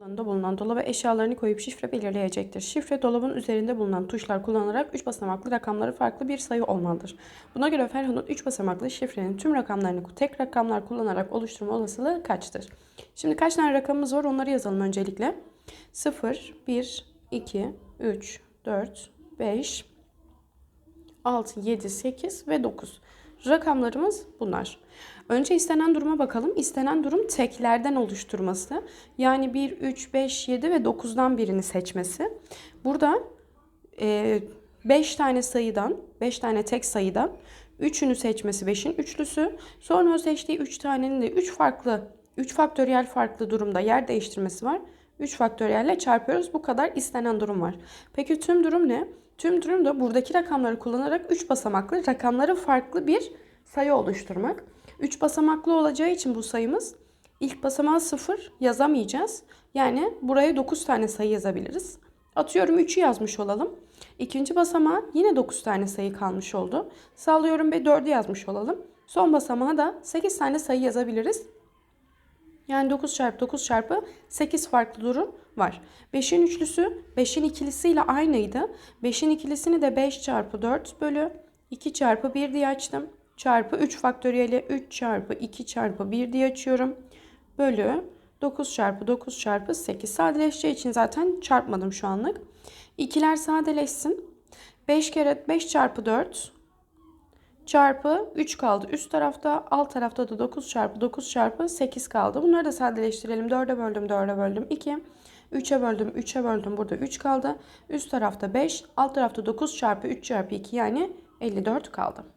alanında bulunan dolaba eşyalarını koyup şifre belirleyecektir. Şifre dolabın üzerinde bulunan tuşlar kullanarak 3 basamaklı rakamları farklı bir sayı olmalıdır. Buna göre Ferhan'ın 3 basamaklı şifrenin tüm rakamlarını tek rakamlar kullanarak oluşturma olasılığı kaçtır? Şimdi kaç tane rakamımız var onları yazalım öncelikle. 0, 1, 2, 3, 4, 5, 6, 7, 8 ve 9. Rakamlarımız bunlar. Önce istenen duruma bakalım. İstenen durum teklerden oluşturması. Yani 1, 3, 5, 7 ve 9'dan birini seçmesi. Burada 5 tane sayıdan, 5 tane tek sayıdan 3'ünü seçmesi 5'in üçlüsü. Sonra o seçtiği 3 tanenin de 3 farklı, 3 faktöriyel farklı durumda yer değiştirmesi var. 3 faktöriyelle çarpıyoruz. Bu kadar istenen durum var. Peki tüm durum ne? Tüm durum da buradaki rakamları kullanarak 3 basamaklı rakamları farklı bir sayı oluşturmak. 3 basamaklı olacağı için bu sayımız ilk basamağı 0 yazamayacağız. Yani buraya 9 tane sayı yazabiliriz. Atıyorum 3'ü yazmış olalım. İkinci basamağa yine 9 tane sayı kalmış oldu. Sallıyorum ve 4'ü yazmış olalım. Son basamağa da 8 tane sayı yazabiliriz. Yani 9 çarpı 9 çarpı 8 farklı durum var. 5'in üçlüsü 5'in ikilisiyle aynıydı. 5'in ikilisini de 5 çarpı 4 bölü 2 çarpı 1 diye açtım. Çarpı 3 faktöriyeli 3 çarpı 2 çarpı 1 diye açıyorum. Bölü 9 çarpı 9 çarpı 8. Sadeleşeceği için zaten çarpmadım şu anlık. İkiler sadeleşsin. 5 kere 5 çarpı 4 çarpı 3 kaldı. Üst tarafta alt tarafta da 9 çarpı 9 çarpı 8 kaldı. Bunları da sadeleştirelim. 4'e böldüm 4'e böldüm 2. 3'e böldüm 3'e böldüm burada 3 kaldı. Üst tarafta 5 alt tarafta 9 çarpı 3 çarpı 2 yani 54 kaldı.